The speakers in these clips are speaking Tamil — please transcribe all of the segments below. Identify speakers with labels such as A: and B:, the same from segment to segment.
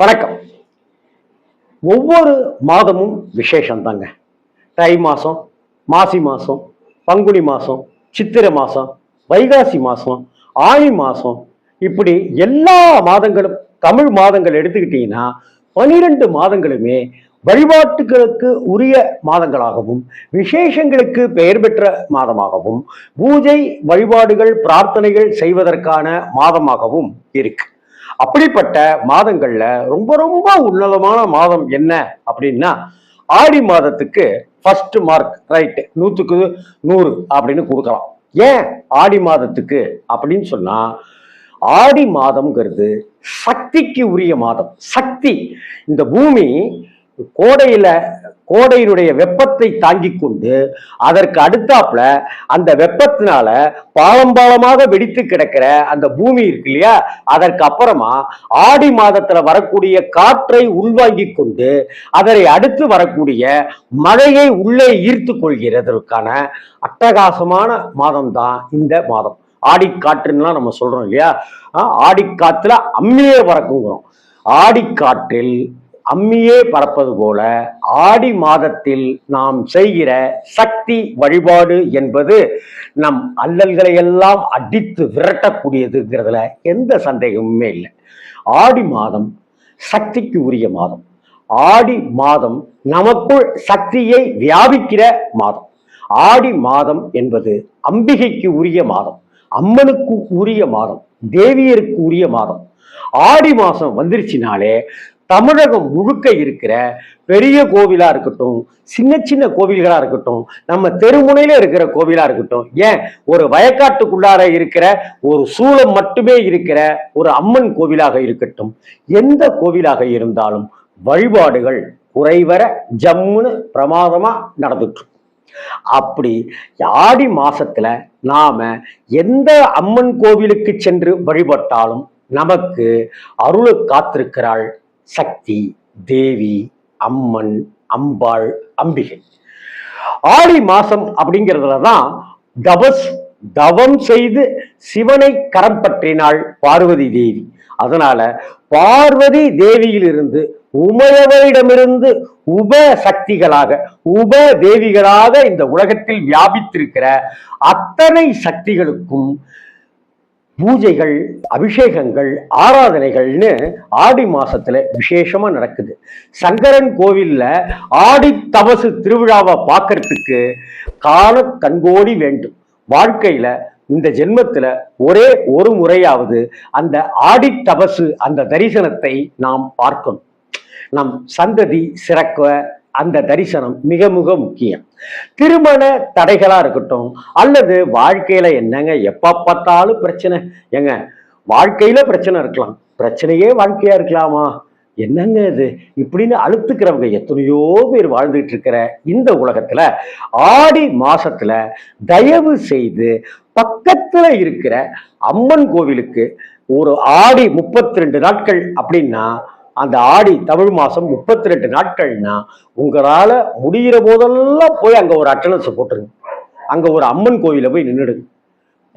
A: வணக்கம். ஒவ்வொரு மாதமும் விசேஷம் தாங்க தை மாதம் மாசி மாதம் பங்குனி மாதம் சித்திரை மாதம் வைகாசி மாதம் ஆனி மாதம் இப்படி எல்லா மாதங்களும் தமிழ் மாதங்கள் எடுத்துக்கிட்டீங்கன்னா பனிரெண்டு மாதங்களுமே வழிபாட்டுகளுக்கு உரிய மாதங்களாகவும் விசேஷங்களுக்கு பெயர் பெற்ற மாதமாகவும் பூஜை வழிபாடுகள் பிரார்த்தனைகள் செய்வதற்கான மாதமாகவும் இருக்கு. அப்படிப்பட்ட மாதங்கள்ல ரொம்ப ரொம்ப உன்னதமான மாதம் என்ன அப்படின்னா ஆடி மாதத்துக்கு ஃபர்ஸ்ட் மார்க் ரைட்டு நூற்றுக்கு நூறு அப்படின்னு கொடுக்கலாம். ஏன் ஆடி மாதத்துக்கு அப்படின்னு சொன்னா ஆடி மாதம்ங்கிறது சக்திக்கு உரிய மாதம். சக்தி இந்த பூமி கோடையில கோடையினுடைய வெப்பத்தை தாங்கிக் கொண்டு அதற்கு அடுத்தாப்புல அந்த வெப்பத்தினால பாலம் பாலமாக வெடித்து கிடக்கிற அந்த பூமி இருக்கு இல்லையா? அதற்கு அப்புறமா ஆடி மாதத்துல வரக்கூடிய காற்றை உள்வாங்கிக் கொண்டு அதனை அடுத்து வரக்கூடிய மழையை உள்ளே ஈர்த்து கொள்கிறதற்கான அட்டகாசமான மாதம் தான் இந்த மாதம். ஆடிக்காற்றுலாம் நம்ம சொல்றோம் இல்லையா? ஆஹ் ஆடிக்காத்துல அம்மியே பறக்குங்கிறோம். ஆடிக்காற்றில் அம்மியே பறப்பது போல ஆடி மாதத்தில் நாம் செய்கிற சக்தி வழிபாடு என்பது நம் அல்லல்களை எல்லாம் அடித்து விரட்டக்கூடியதுங்கிறதுல எந்த சந்தேகமுமே இல்லை. ஆடி மாதம் சக்திக்கு உரிய மாதம். ஆடி மாதம் நமக்குள் சக்தியை வியாபிக்கிற மாதம். ஆடி மாதம் என்பது அம்பிகைக்கு உரிய மாதம். அம்மனுக்கு உரிய மாதம். தேவியருக்கு உரிய மாதம். ஆடி மாதம் வந்துருச்சுனாலே தமிழகம் முழுக்க இருக்கிற பெரிய கோவிலா இருக்கட்டும் சின்ன சின்ன கோவில்களா இருக்கட்டும் நம்ம தெருமுனையில இருக்கிற கோவிலா இருக்கட்டும் ஏன் ஒரு வயக்காட்டுக்குள்ளார இருக்கிற ஒரு சூளம் மட்டுமே இருக்கிற ஒரு அம்மன் கோவிலாக இருக்கட்டும் எந்த கோவிலாக இருந்தாலும் வழிபாடுகள் குறைவர ஜம்முன்னு பிரமாதமா நடந்துட்டு அப்படி ஆடி மாசத்துல நாம எந்த அம்மன் கோவிலுக்கு சென்று வழிபட்டாலும் நமக்கு அருளை காத்திருக்கிறாள் சக்தி தேவி அம்மன் அம்பாள் அம்பிகை. ஆடி மாசம் அப்படிங்கிறதுல தான் தபஸ் தவம் செய்து சிவனை கரம் பற்றினாள் பார்வதி தேவி. அதனால பார்வதி தேவியிலிருந்து உமையவரிடமிருந்து உப சக்திகளாக உப தேவிகளாக இந்த உலகத்தில் வியாபித்திருக்கிற அத்தனை சக்திகளுக்கும் பூஜைகள் அபிஷேகங்கள் ஆராதனைகள்னு ஆடி மாசத்துல விசேஷமா நடக்குது. சங்கரன் கோவில்ல ஆடி தபசு திருவிழாவை பார்க்கறதுக்கு கால கண்கோடி வேண்டும். வாழ்க்கையில இந்த ஜென்மத்துல ஒரே ஒரு முறையாவது அந்த ஆடி தபசு அந்த தரிசனத்தை நாம் பார்க்கணும். நம் சந்ததி சிறக்க அந்த தரிசனம் மிக மிக முக்கியம். திருமண தடைகளாக இருக்கட்டும் அல்லது வாழ்க்கையில் என்னங்க எப்போ பார்த்தாலும் பிரச்சனை. ஏங்க வாழ்க்கையில் பிரச்சனை இருக்கலாம். பிரச்சனையே வாழ்க்கையாக இருக்கலாமா? என்னங்க இது? இப்படின்னு அழுத்துக்கிறவங்க எத்தனையோ பேர் வாழ்ந்துகிட்டு இருக்கிற இந்த உலகத்துல ஆடி மாசத்துல தயவு செய்து பக்கத்துல இருக்கிற அம்மன் கோவிலுக்கு ஒரு ஆடி முப்பத்தி ரெண்டு நாட்கள் அப்படின்னா அந்த ஆடி தமிழ் மாதம் முப்பத்தி ரெண்டு நாட்கள்னா உங்களால் முடிகிற போதெல்லாம் போய் அங்கே ஒரு அட்டனன்ஸ் போட்டுருங்க. அங்கே ஒரு அம்மன் கோயிலில் போய் நின்றுடுங்க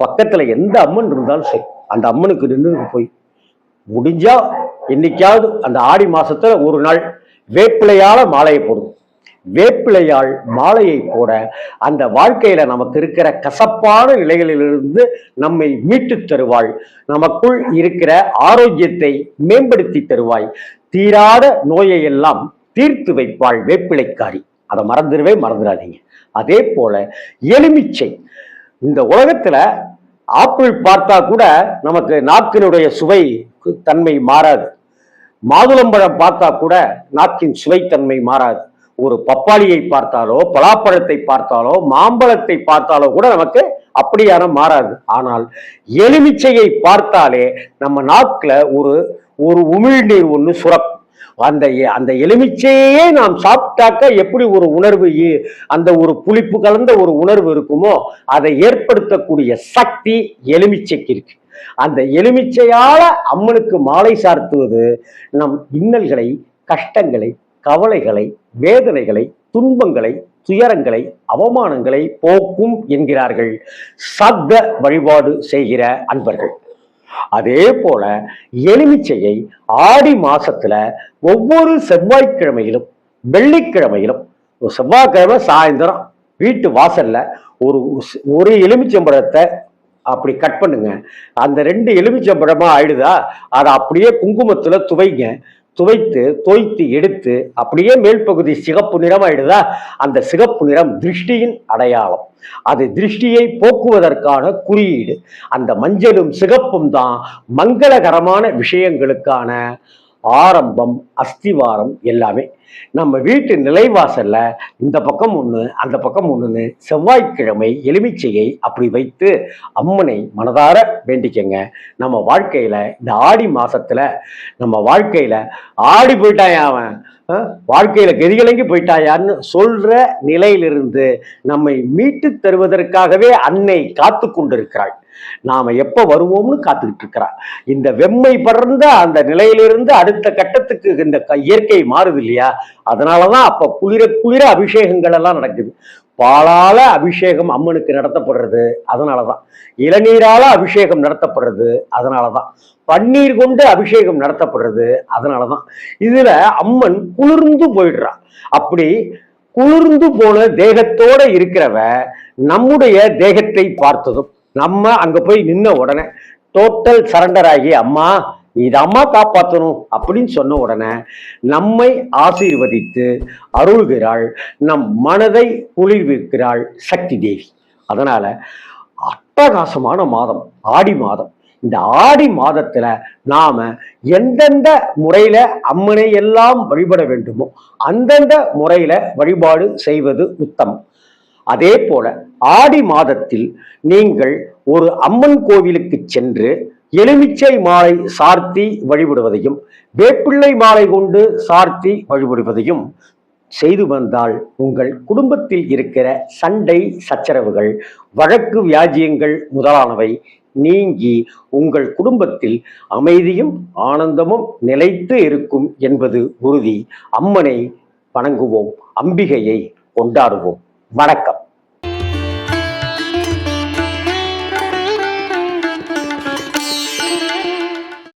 A: பக்கத்தில் எந்த அம்மன் இருந்தாலும் சரி அந்த அம்மனுக்கு நின்று போய். முடிஞ்சால் என்னைக்காவது அந்த ஆடி மாதத்தில் ஒரு நாள் வேப்பிலையால் மாலையை போடுங்க. வேப்பிலையால் மாலையை போட அந்த வாழ்க்கையில நமக்கு இருக்கிற கசப்பான நிலைகளிலிருந்து நம்மை மீட்டு தருவாள். நமக்குள் இருக்கிற ஆரோக்கியத்தை மேம்படுத்தி தருவாய். தீராத நோயை எல்லாம் தீர்த்து வைப்பாள் வேப்பிலைக்காரி. அதை மறந்துடவே மறந்துடாதீங்க. அதே போல எலுமிச்சை. இந்த உலகத்துல ஆப்பிள் பார்த்தா கூட நமக்கு நாக்கினுடைய சுவை தன்மை மாறாது. மாதுளம்பழம் பார்த்தா கூட நாக்கின் சுவைத்தன்மை மாறாது. ஒரு பப்பாளியை பார்த்தாலோ பலாப்பழத்தை பார்த்தாலோ மாம்பழத்தை பார்த்தாலோ கூட நமக்கு அப்படியான மாறாது. ஆனால் எலுமிச்சையை பார்த்தாலே நம்ம நாக்கில் ஒரு ஒரு உமிழ்நீர் ஒன்று சுரக்கும். அந்த அந்த எலுமிச்சையே நாம் சாப்பிட்டாக்க எப்படி ஒரு உணர்வு அந்த ஒரு புளிப்பு கலந்த ஒரு உணர்வு இருக்குமோ அதை ஏற்படுத்தக்கூடிய சக்தி எலுமிச்சைக்கு இருக்கு. அந்த எலுமிச்சையால அம்மனுக்கு மாலை சார்த்துவது நம் இன்னல்களை கஷ்டங்களை கவலைகளை வேதனைகளை துன்பங்களை துயரங்களை அவமானங்களை போக்கும் என்கிறார்கள். சப்த வழிபாடு செய்கிற அன்பர்கள். அதே போல எலுமிச்சையை ஆடி மாசத்துல ஒவ்வொரு செவ்வாய்க்கிழமையிலும் வெள்ளிக்கிழமையிலும் ஒரு செவ்வாய்க்கிழமை சாயந்தரம் வீட்டு வாசல்ல ஒரு ஒரு எலுமிச்சம்பழத்தை அப்படி கட் பண்ணுங்க. அந்த ரெண்டு எலுமிச்சம்பழமா ஆயிடுதா? அதை அப்படியே குங்குமத்துல துவைங்க. துவைத்து தோய்த்து எடுத்து அப்படியே மேல் பகுதி சிகப்பு நிறம் ஆயிடுதா அந்த சிகப்பு நிறம் திருஷ்டியின் அடையாளம். அது திருஷ்டியை போக்குவதற்கான குறியீடு. அந்த மஞ்சளும் சிகப்பும் தான் மங்களகரமான விஷயங்களுக்கான ஆரம்பம் அஸ்திவாரம் எல்லாமே. நம்ம வீட்டு நிலைவாசல்ல இந்த பக்கம் ஒன்று அந்த பக்கம் ஒன்றுன்னு செவ்வாய்க்கிழமை எலுமிச்சையை அப்படி வைத்து அம்மனை மனதார வேண்டிக்கங்க. நம்ம வாழ்க்கையில இந்த ஆடி மாசத்துல நம்ம வாழ்க்கையில ஆடி போயிட்டாயா அவன்? வாழ்க்கையில கெதிகலங்கி போயிட்டாயான்னு சொல்ற நிலையிலிருந்து நம்மை மீட்டு தருவதற்காகவே அன்னை காத்து கொண்டிருக்கிறாள். நாம எப்ப வருவோம்னு காத்துக்கிட்டு இருக்கிறார். இந்த வெம்மை படர்ந்த அந்த நிலையிலிருந்து அடுத்த கட்டத்துக்கு இந்த இயற்கை மாறுது இல்லையா? அதனாலதான் அப்ப குளிர குளிர அபிஷேகங்கள் எல்லாம் நடக்குது. பாலால அபிஷேகம் அம்மனுக்கு நடத்தப்படுறது அதனாலதான். இளநீரால அபிஷேகம் நடத்தப்படுறது அதனாலதான். பன்னீர் கொண்டு அபிஷேகம் நடத்தப்படுறது அதனாலதான். இதுல அம்மன் குளிர்ந்து போயிடுறா அப்படி குளிர்ந்து போன தேகத்தோட இருக்கிறவ நம்முடைய தேகத்தை பார்த்ததும் நம்ம அங்க போய் நின்ன உடனே டோட்டல் சரண்டர் ஆகி அம்மா இது அம்மா காப்பாற்றணும் அப்படின்னு சொன்ன உடனே நம்மை ஆசீர்வதித்து அருள்கிறாள் நம் மனதை குளிர்விக்கிறாள் சக்தி தேவி. அதனால அட்டகாசமான மாதம் ஆடி மாதம். இந்த ஆடி மாதத்துல நாம எந்தெந்த முறையில அம்மனை எல்லாம் வழிபட வேண்டுமோ அந்தந்த முறையில வழிபாடு செய்வது உத்தமம். அதே போல ஆடி மாதத்தில் நீங்கள் ஒரு அம்மன் கோவிலுக்கு சென்று எலுமிச்சை மாலை சார்த்தி வழிபடுவதையும் வேப்பிள்ளை மாலை கொண்டு சார்த்தி வழிபடுவதையும் செய்து வந்தால் உங்கள் குடும்பத்தில் இருக்கிற சண்டை சச்சரவுகள் வழக்கு வியாஜியங்கள் முதலானவை நீங்கி உங்கள் குடும்பத்தில் அமைதியும் ஆனந்தமும் நிலைத்து இருக்கும் என்பது உறுதி. அம்மனை வணங்குவோம் அம்பிகையை கொண்டாடுவோம். வணக்கம்.